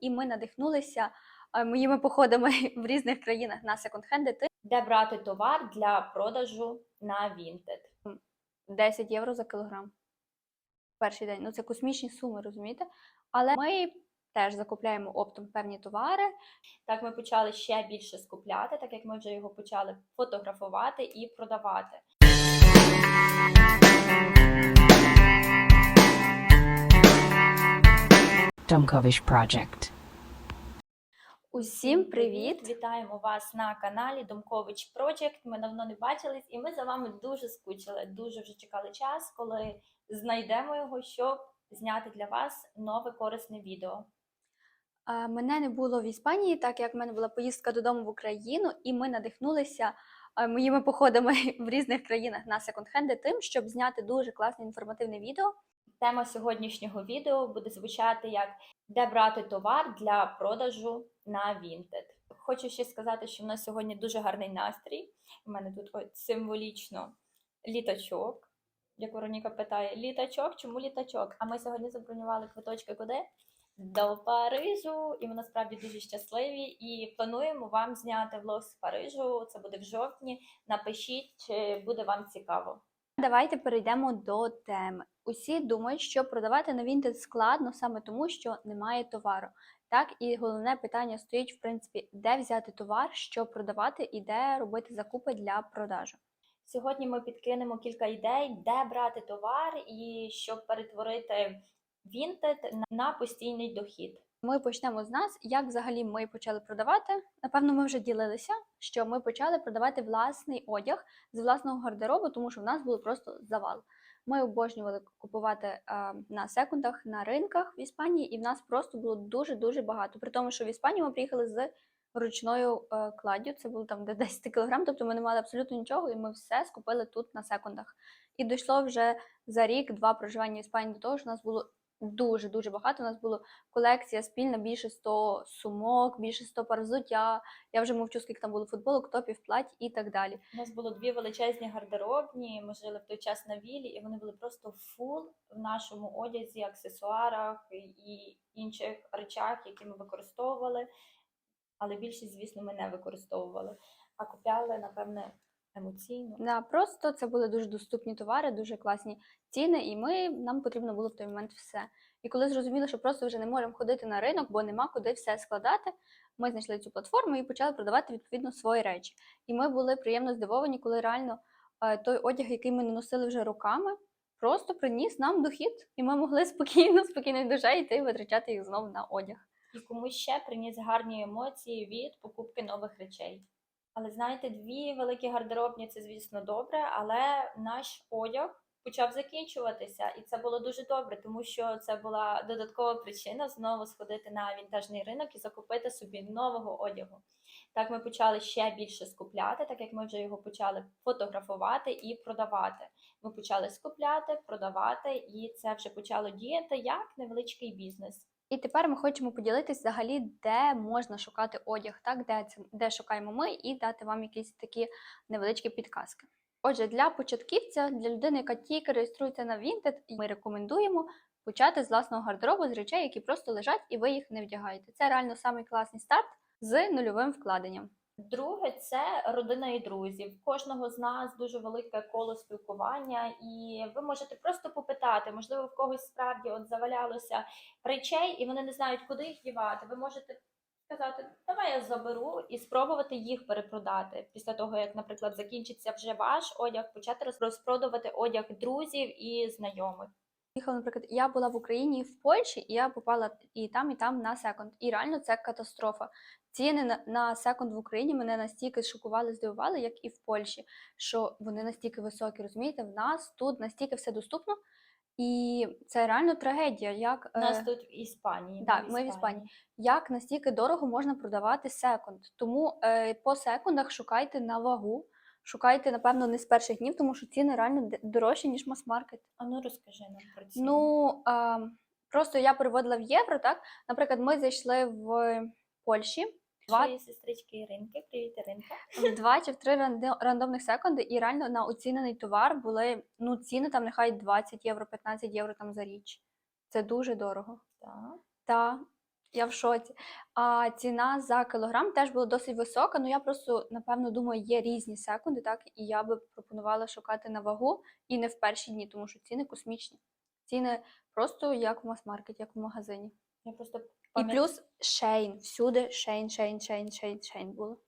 і ми надихнулися е, моїми походами в різних країнах на секонд-хенди. Де брати товар для продажу на Vinted. 10 євро за кілограм. Перший день. Ну це космічні суми, розумієте? Але ми теж закупляємо оптом певні товари. Так ми почали ще більше скупляти, так як ми вже його почали фотографувати і продавати. Dumkovish Project. Усім привіт! Вітаємо вас на каналі Домкович Project. Ми давно не бачились, і ми за вами дуже скучили. Дуже вже чекали час, коли знайдемо його, щоб зняти для вас нове корисне відео. Мене не було в Іспанії, так як в мене була поїздка додому в Україну, і ми надихнулися моїми походами в різних країнах на секонд-хенди тим, щоб зняти дуже класне інформативне відео. Тема сьогоднішнього відео буде звучати як де брати товар для продажу на Vinted. Хочу ще сказати, що в нас сьогодні дуже гарний настрій. У мене тут ось символічно літачок. Як Вероніка питає, літачок, чому літачок? А ми сьогодні забронювали квиточки куди? До Парижу, і ми насправді дуже щасливі. І плануємо вам зняти влог з Парижу. Це буде в жовтні. Напишіть, чи буде вам цікаво. Давайте перейдемо до теми. Усі думають, що продавати на Vinted складно саме тому, що немає товару. Так, і головне питання стоїть, в принципі, де взяти товар, що продавати, і де робити закупи для продажу. Сьогодні ми підкинемо кілька ідей, де брати товар і щоб перетворити Vinted на- постійний дохід. Ми почнемо з нас, як взагалі ми почали продавати. Напевно, ми вже ділилися, що ми почали продавати власний одяг з власного гардеробу, тому що в нас був просто завал. Ми обожнювали купувати на секундах, на ринках в Іспанії, і в нас просто було дуже дуже багато. При тому, що в Іспанію ми приїхали з ручною е, кладдю, це було там де 10 кілограм, тобто ми не мали абсолютно нічого, і ми все скупили тут на секундах. І дійшло вже за рік-два проживання в Іспанії до того, що у нас було дуже дуже багато. У нас було колекція спільна, більше 100 сумок, більше 100 пар взуття. Я вже мовчу, скільки там було футболок, топів, плать і так далі. У нас було дві величезні гардеробні. Ми жили в той час на вілі, і вони були просто фул в нашому одязі, аксесуарах і інших речах, які ми використовували. Але більшість, звісно, ми не використовували, а купляли, напевне, емоційно. Да, просто це були дуже доступні товари, дуже класні ціни, і ми нам потрібно було в той момент все. І коли зрозуміли, що просто вже не можемо ходити на ринок, бо нема куди все складати, ми знайшли цю платформу і почали продавати відповідно свої речі. І ми були приємно здивовані, коли реально е, той одяг, який ми не носили вже роками, просто приніс нам дохід, і ми могли спокійно, спокійною душею йти і витрачати їх знову на одяг. і комусь ще приніс гарні емоції від покупки нових речей. Але знаєте, дві великі гардеробні це, звісно, добре, але наш одяг почав закінчуватися, і це було дуже добре, тому що це була додаткова причина знову сходити на вінтажний ринок і закупити собі нового одягу. Так ми почали ще більше скупляти, так як ми вже його почали фотографувати і продавати. Ми почали скупляти, продавати, і це вже почало діяти як невеличкий бізнес. І тепер ми хочемо поділитися взагалі, де можна шукати одяг, так де це де шукаємо ми, і дати вам якісь такі невеличкі підказки. Отже, для початківця, для людини, яка тільки реєструється на Vinted, ми рекомендуємо почати з власного гардеробу з речей, які просто лежать і ви їх не вдягаєте. Це реально самий класний старт з нульовим вкладенням. Друге, це родина і друзі. В кожного з нас дуже велике коло спілкування, і ви можете просто попитати, можливо, в когось справді от завалялося речей, і вони не знають, куди їх дівати. Ви можете сказати, давай я заберу і спробувати їх перепродати. Після того, як, наприклад, закінчиться вже ваш одяг, почати розпродувати одяг друзів і знайомих. Їхала, наприклад, я була в Україні в Польщі, і я попала і там, і там на секонд. І реально це катастрофа. Ціни на, на секонд в Україні мене настільки шокували, здивували, як і в Польщі, що вони настільки високі. Розумієте, в нас тут настільки все доступно, і це реально трагедія. Як нас е, тут в Іспанії. так, ми в Іспанії. як настільки дорого можна продавати секонд. Тому е, по секундах шукайте на вагу, шукайте, напевно, не з перших днів, тому що ціни реально дорожчі, ніж мас-маркет. А ну розкажи нам про ці. Ну а, просто я переводила в євро, так? Наприклад, ми зайшли в Польщі два, сестрички Іринки. Привіт, Іринка. в два чи в три рандомних секунди, і реально на оцінений товар були ну ціни там нехай 20 євро, 15 євро там за річ. Це дуже дорого. Так. Та Я в шоці. А ціна за кілограм теж була досить висока. Ну я просто напевно думаю, є різні секунди, так і я би пропонувала шукати на вагу і не в перші дні, тому що ціни космічні. Ціни просто як в мас-маркеті, як в магазині. Я просто І плюс шейн. Всюди шейн, шейн, шейн, шейн, шейн було.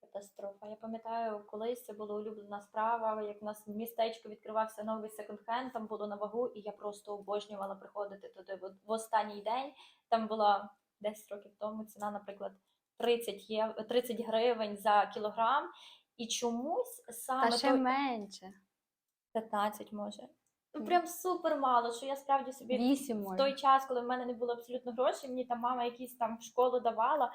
катастрофа. Я пам'ятаю, колись це була улюблена справа, як в нас в містечку відкривався новий секонд-хенд, там було на вагу, і я просто обожнювала приходити туди. В останній день там була 10 років тому ціна, наприклад, 30, єв... 30 гривень за кілограм. І чомусь саме Та ще той- менше. 15 може. Ну, прям супер мало, що я справді собі Вісім в той час, коли в мене не було абсолютно грошей, мені там мама якісь там в школу давала.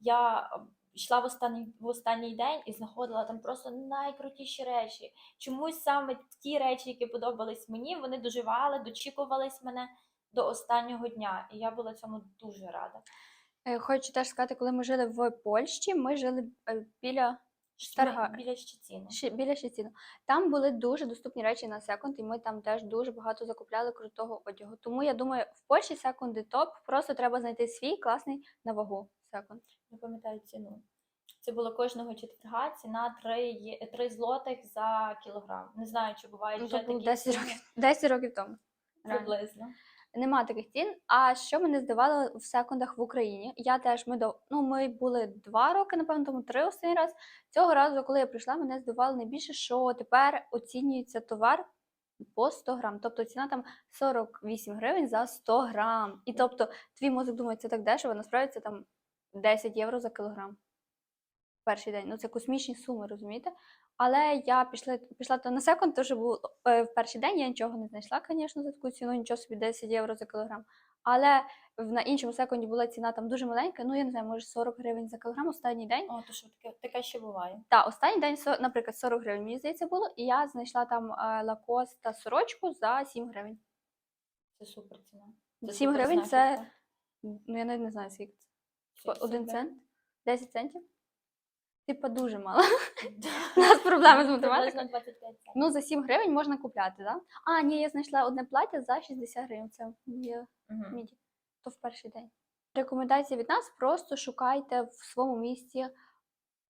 Я е, йшла в останній в останній день і знаходила там просто найкрутіші речі. Чомусь саме ті речі, які подобались мені, вони доживали, дочікувались мене до останнього дня. І я була цьому дуже рада. Е, Хочу теж сказати, коли ми жили в Польщі, ми жили е, біля Штарга. Ми Біля Щеціну. Ще біля Щеціну. Там були дуже доступні речі на секунд, і ми там теж дуже багато закупляли крутого одягу. Тому я думаю, в Польщі секунди топ. Просто треба знайти свій класний на вагу секунд. Не пам'ятаю ціну. Це було кожного четверга, ціна 3, 3 злотих за кілограм. Не знаю, чи бувають Ну, вже такі 10 років, 10 років тому. Приблизно. Нема таких цін. А що мене здивувало в секундах в Україні? Я теж ми до ну ми були два роки, напевно, тому три останній раз. Цього разу, коли я прийшла, мене здивувало найбільше, що тепер оцінюється товар по 100 грам. Тобто ціна там 48 гривень за 100 грам. І тобто твій мозок думає, це так дешево, насправді це там 10 євро за кілограм. Перший день. Ну це космічні суми, розумієте? Але я пішла, пішла то на секунд, теж був е, в перший день. Я нічого не знайшла, звісно, за таку ціну, нічого собі 10 євро за кілограм. Але на іншому секунді була ціна там дуже маленька, ну я не знаю, може 40 гривень за кілограм останній день. О, то що таке, таке ще буває. Та останній день, наприклад, 40 гривень, мені здається, було, і я знайшла там е, лакост та сорочку за 7 гривень. Це супер ціна. Це 7 супер гривень це, знахідка. ну я навіть не знаю, скільки це. Це Один цент? 10 центів? Типа дуже мало. У нас проблеми з математикою. 25 центів. Ну, за 7 гривень можна купляти, так? А, ні, я знайшла одне плаття за 60 гривень. Це є Мгм. міді. То в перший день. Рекомендація від нас: просто шукайте в своєму місті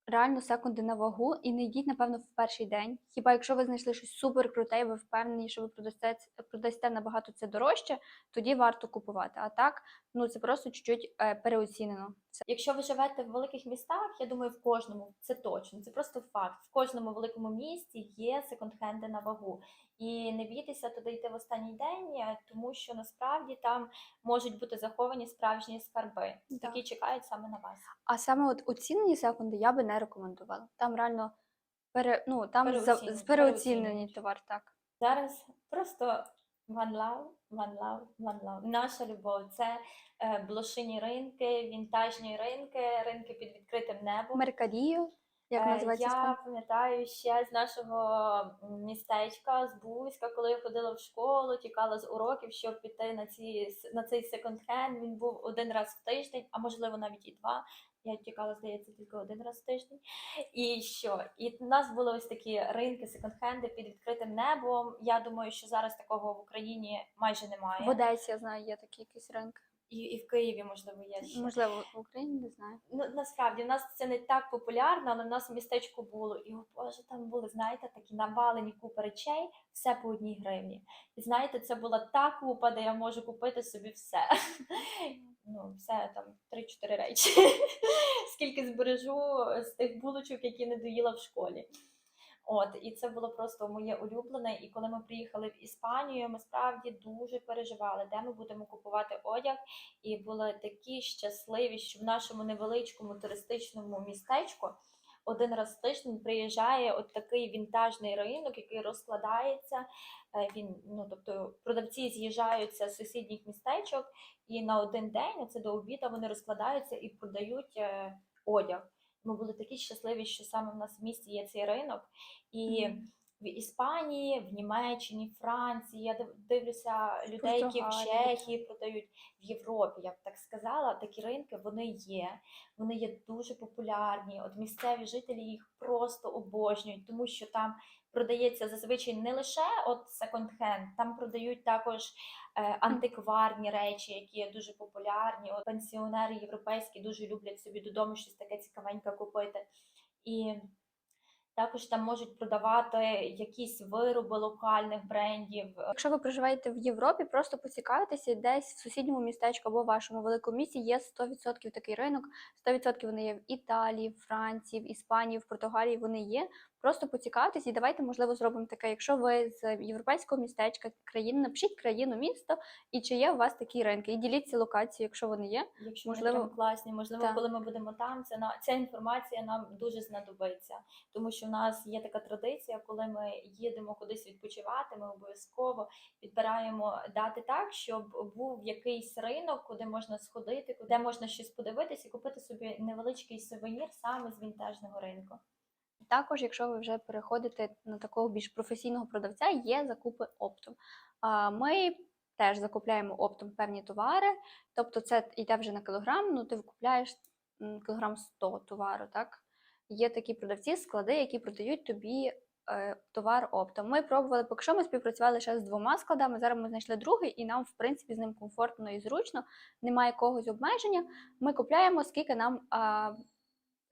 реально секунди на вагу і не йдіть, напевно, в перший день. Хіба якщо ви знайшли щось супер круте, і ви впевнені, що ви продасте, ц- продасте набагато це дорожче, тоді варто купувати. А так, ну це просто чуть-чуть е, переоцінено. Це Якщо ви живете в великих містах, я думаю, в кожному це точно, це просто факт. В кожному великому місті є секонд-хенди на вагу. І не бійтеся туди йти в останній день, е, тому що насправді там можуть бути заховані справжні скарби, Так. які чекають саме на вас. А саме от оцінені секунди я би не рекомендувала. Там реально пере, ну, там за, Переоцінені- товар, так. Зараз просто one love, one love, one love. Наша любов це е, блошині ринки, вінтажні ринки, ринки під відкритим небом. Меркадію, як Е, називається Я пам'ятаю ще з нашого містечка, з Бузька, коли я ходила в школу, тікала з уроків, щоб піти на ці на цей секонд-хенд. Він був один раз в тиждень, а можливо навіть і два. Я тікала, здається, тільки один раз в тиждень. І що? І в нас були ось такі ринки, секонд-хенди під відкритим небом. Я думаю, що зараз такого в Україні майже немає. В Одесі, я знаю, є такі якісь ринки. І, і в Києві, можливо, є ще. Можливо, в Україні не знаю. Ну, насправді в нас це не так популярно, але в нас в містечку було. І о Боже, там були, знаєте, такі навалені купи речей, все по одній гривні. І знаєте, це була та купа, де я можу купити собі все. Ну, все там 3-4 речі. Скільки збережу з тих булочок, які не доїла в школі. От, і це було просто моє улюблене. І коли ми приїхали в Іспанію, ми справді дуже переживали, де ми будемо купувати одяг і були такі щасливі, що в нашому невеличкому туристичному містечку один раз в тиждень приїжджає от такий вінтажний ринок, який розкладається. Е, Він, ну тобто, продавці з'їжджаються з сусідніх містечок, і на один день, це до обіду, вони розкладаються і продають е, одяг. Ми були такі щасливі, що саме в нас в місті є цей ринок. І Мгм. В Іспанії, в Німеччині, Франції. Я див- дивлюся людей, які в Чехії продають в Європі. Я б так сказала, такі ринки вони є. Вони є дуже популярні. От місцеві жителі їх просто обожнюють, тому що там продається зазвичай не лише от секонд-хенд, там продають також е, антикварні речі, які є дуже популярні. От пенсіонери європейські дуже люблять собі додому щось таке цікавеньке купити. І також там можуть продавати якісь вироби локальних брендів. Якщо ви проживаєте в Європі, просто поцікавитися десь в сусідньому містечку або вашому великому місті є 100% такий ринок. 100% вони є в Італії, в Франції, в Іспанії, в Португалії. Вони є. Просто поцікавитись і давайте, можливо, зробимо таке. Якщо ви з європейського містечка країни, напишіть країну, місто і чи є у вас такі ринки. І діліться локацією, якщо вони є. Якщо Можливо, вони класні, можливо, так. коли ми будемо там, це на ця інформація нам дуже знадобиться, тому що в нас є така традиція, коли ми їдемо кудись відпочивати, ми обов'язково підбираємо дати так, щоб був якийсь ринок, куди можна сходити, де можна щось подивитись і купити собі невеличкий сувенір саме з вінтажного ринку. Також, якщо ви вже переходите на такого більш професійного продавця, є закупи оптом. Ми теж закупляємо оптом певні товари, тобто це йде вже на кілограм, ну ти купляєш м, кілограм 100 товару, так? Є такі продавці, склади, які продають тобі е, товар оптом. Ми пробували, поки що ми співпрацювали лише з двома складами. Зараз ми знайшли другий, і нам, в принципі, з ним комфортно і зручно, немає якогось обмеження. Ми купляємо, скільки нам.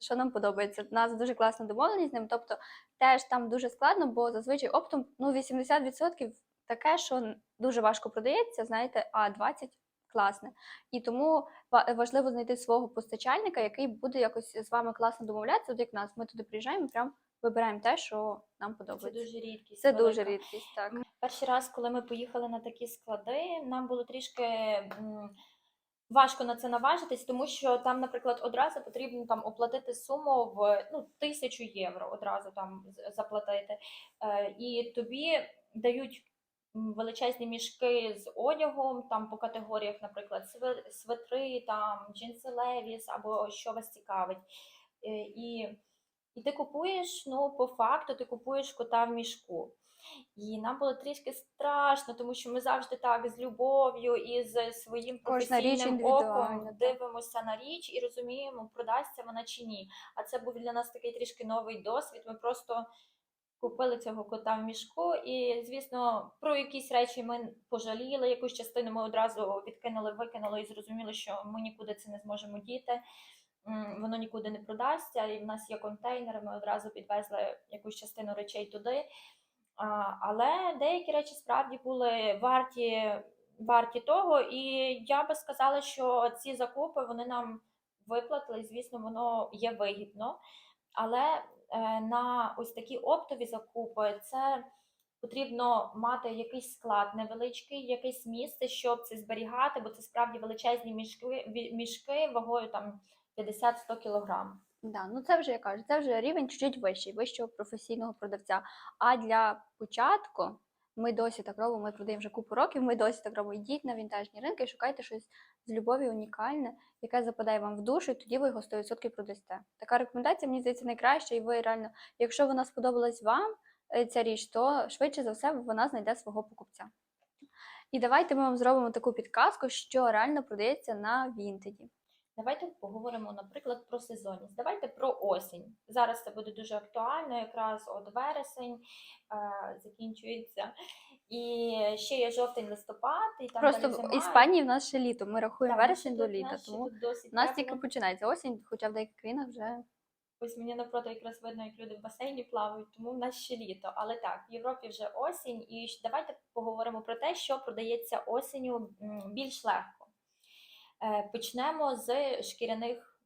Що нам подобається. У нас дуже класна домовленість з ним. Тобто теж там дуже складно, бо зазвичай оптом ну, 80% таке, що дуже важко продається, знаєте, а 20% класне. І тому важливо знайти свого постачальника, який буде якось з вами класно домовлятися. От як нас, ми туди приїжджаємо, прям вибираємо те, що нам подобається. Це дуже рідкість. Це дуже рідкість, так. Перший раз, коли ми поїхали на такі склади, нам було трішки важко на це наважитись, тому що там, наприклад, одразу потрібно там оплатити суму в ну, тисячу євро одразу там заплатити. Е, і тобі дають величезні мішки з одягом, там по категоріях, наприклад, сви- свитри, там джинси Левіс або що вас цікавить. Е, і, і ти купуєш, ну, по факту, ти купуєш кота в мішку. І нам було трішки страшно, тому що ми завжди так з любов'ю і з своїм професійним оком дивимося на річ і розуміємо, продасться вона чи ні. А це був для нас такий трішки новий досвід. Ми просто купили цього кота в мішку, і звісно, про якісь речі ми пожаліли. Якусь частину ми одразу відкинули, викинули і зрозуміли, що ми нікуди це не зможемо діти. Воно нікуди не продасться, і в нас є контейнери. Ми одразу підвезли якусь частину речей туди. Але деякі речі справді були варті, варті того, і я би сказала, що ці закупи вони нам виплатили, звісно, воно є вигідно. Але е, на ось такі оптові закупи це потрібно мати якийсь склад невеличкий, якесь місце, щоб це зберігати, бо це справді величезні мішки, мішки вагою там 50-100 кілограм. Да, ну це вже я кажу, це вже рівень чуть-чуть вищий, вищого професійного продавця. А для початку ми досі так робимо, ми продаємо вже купу років, ми досі так робимо. Йдіть на вінтажні ринки, шукайте щось з любов'ю унікальне, яке западає вам в душу, і тоді ви його 100% продасте. Така рекомендація, мені здається, найкраща, і ви реально, якщо вона сподобалась вам, е, ця річ, то швидше за все вона знайде свого покупця. І давайте ми вам зробимо таку підказку, що реально продається на вінтеді. Давайте поговоримо, наприклад, про сезонність. Давайте про осінь. Зараз це буде дуже актуально, якраз от вересень е, закінчується. І ще є жовтень, листопад, і там Просто далі в зима. Іспанії в нас ще літо. Ми рахуємо Так, вересень до тут, літа, ще тому тут досить у нас тепло. тільки починається осінь, хоча в деяких країнах вже Ось мені напроти якраз видно, як люди в басейні плавають, тому в нас ще літо. Але так, в Європі вже осінь, і давайте поговоримо про те, що продається осінню м, більш легко. Е, Почнемо з шкіряних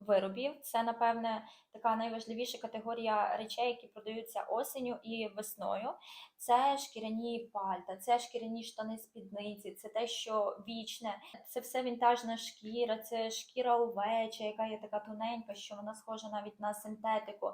виробів. Це, напевне, така найважливіша категорія речей, які продаються осінню і весною. Це шкіряні пальта, це шкіряні штани спідниці, це те, що вічне, це все вінтажна шкіра, це шкіра овеча, яка є така тоненька, що вона схожа навіть на синтетику.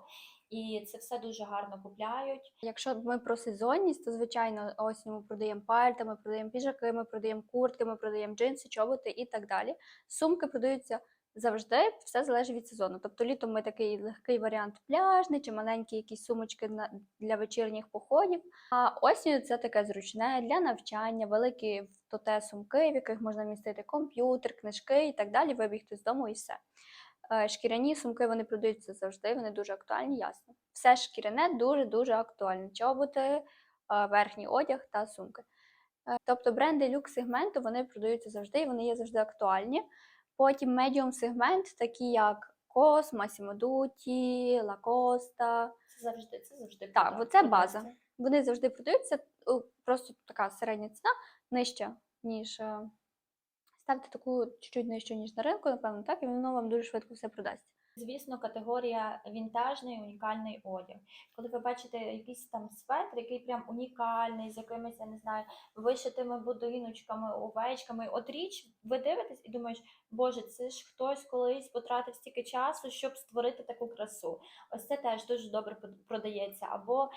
І це все дуже гарно купляють. Якщо ми про сезонність, то звичайно осінь ми продаємо пальта, ми продаємо піджаки, ми продаємо куртки, ми продаємо джинси, чоботи і так далі. Сумки продаються завжди все залежить від сезону. Тобто літом ми такий легкий варіант пляжний чи маленькі якісь сумочки на, для вечірніх походів. А осінню це таке зручне для навчання, великі тоте сумки, в яких можна містити комп'ютер, книжки і так далі, вибігти з дому і все. Е, Шкіряні сумки вони продаються завжди, вони дуже актуальні, ясно. Все шкіряне дуже-дуже актуальне. Чоботи, е, верхній одяг та сумки. Е, Тобто бренди люкс-сегменту вони продаються завжди, і вони є завжди актуальні. Потім медіум сегмент, такі як Кос, Massimo Dutti, Lacosta, Це завжди, це завжди. Так, бо це база. вони завжди продаються, просто така середня ціна, нижча, ніж. Ставте таку чуть-чуть нижчу, ніж на ринку, напевно, так, і воно вам дуже швидко все продасться. Звісно, категорія вінтажний унікальний одяг. Коли ви бачите якийсь там светр, який прям унікальний, з якимись, я не знаю, вишитими будиночками, овечками. От річ, ви дивитесь і думаєш, боже, це ж хтось колись потратив стільки часу, щоб створити таку красу. Ось це теж дуже добре продається. Або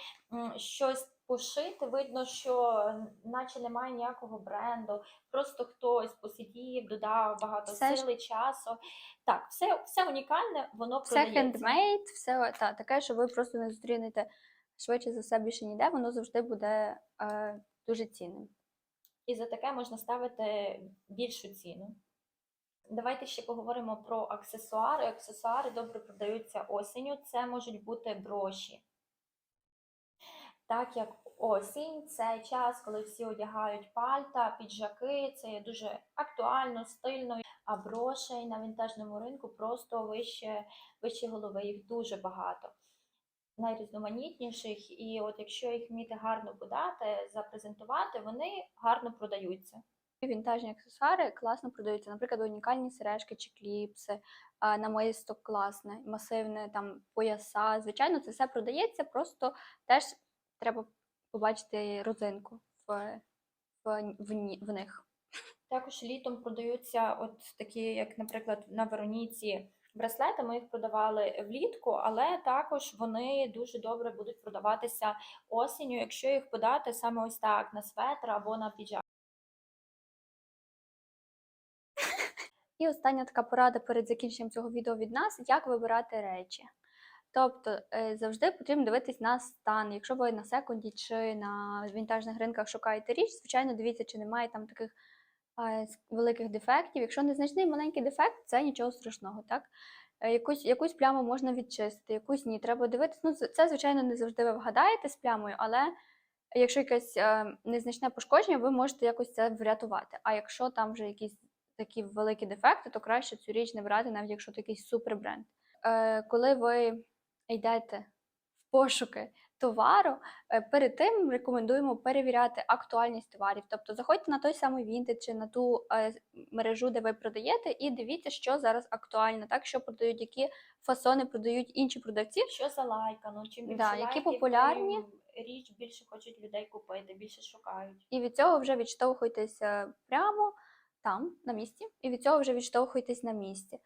щось пошити, видно, що наче немає ніякого бренду, просто хтось посидів, додав багато Все ж- сили, часу. Так, все, все унікальне, воно Все продається. хендмейд, все та, таке, що ви просто не зустрінете швидше за все більше ніде, воно завжди буде е, дуже цінним. І за таке можна ставити більшу ціну. Давайте ще поговоримо про аксесуари. Аксесуари добре продаються осінню. Це можуть бути броші. Так як осінь це час, коли всі одягають пальта, піджаки, це є дуже актуально, стильно. А брошей на вінтажному ринку просто вище, вище голови. Їх дуже багато. Найрізноманітніших, і от якщо їх вміти гарно подати, запрезентувати, вони гарно продаються. Вінтажні аксесуари класно продаються. Наприклад, унікальні сережки чи кліпси, намисто класне, масивне там пояса. Звичайно, це все продається, просто теж треба побачити родзинку в, в, в, в них. Також літом продаються от такі, як, наприклад, на Вероніці браслети. Ми їх продавали влітку, але також вони дуже добре будуть продаватися осінню, якщо їх подати саме ось так на светр або на піджак. І остання така порада перед закінченням цього відео від нас, як вибирати речі. Тобто е, завжди потрібно дивитись на стан. Якщо ви на секунді чи на вінтажних ринках шукаєте річ, звичайно, дивіться, чи немає там таких е, великих дефектів. Якщо незначний маленький дефект, це нічого страшного, так? Е, Якусь, якусь пляму можна відчистити, якусь ні. Треба дивитися. Ну, це- звичайно, не завжди ви вгадаєте з плямою, але якщо якесь незначне пошкодження, ви можете якось це врятувати. А якщо там вже якісь такі великі дефекти, то краще цю річ не брати, навіть якщо це якийсь супер. Е, коли ви йдете в пошуки товару, е, перед тим рекомендуємо перевіряти актуальність товарів. Тобто заходьте на той самий Vinted чи на ту е, мережу, де ви продаєте, і дивіться, що зараз актуально, так що продають, які фасони продають інші продавці. Що за лайка? Ну чим більше Да, які лайків, популярні. річ більше хочуть людей купити, більше шукають. І від цього вже відштовхуйтеся прямо там, на місці, і від цього вже відштовхуйтесь на місці.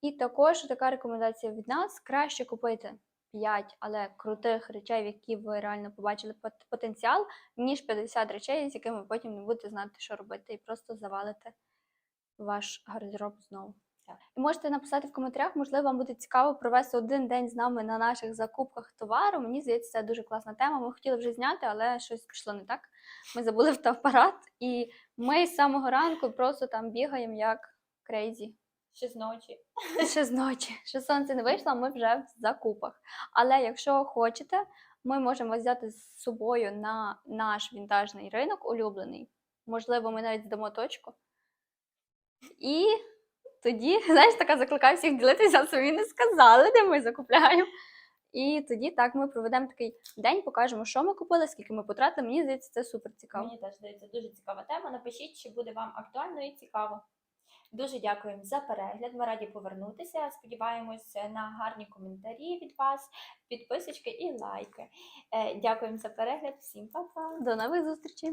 І також така рекомендація від нас: краще купити 5, але крутих речей, в які ви реально побачили потенціал, ніж 50 речей, з якими ви потім не будете знати, що робити, і просто завалите ваш гардероб знову. І можете написати в коментарях, можливо, вам буде цікаво провести один день з нами на наших закупках товару. Мені здається, це дуже класна тема. Ми хотіли вже зняти, але щось пішло не так. Ми забули фотоапарат, і ми з самого ранку просто там бігаємо як крейзі. Ще з ночі. Ще з ночі, ще сонце не вийшло, ми вже в закупах. Але якщо хочете, ми можемо вас взяти з собою на наш вінтажний ринок, улюблений. Можливо, ми навіть здамо точку. І тоді, знаєш, така закликаю всіх ділитися, а самі не сказали, де ми закупляємо. І тоді так ми проведемо такий день, покажемо, що ми купили, скільки ми потратили. Мені здається, це супер цікаво. Мені теж здається дуже цікава тема. Напишіть, чи буде вам актуально і цікаво. Дуже дякуємо за перегляд. Ми раді повернутися. Сподіваємось на гарні коментарі від вас, підписочки і лайки. Е, Дякуємо за перегляд. Всім па-па! До нових зустрічей!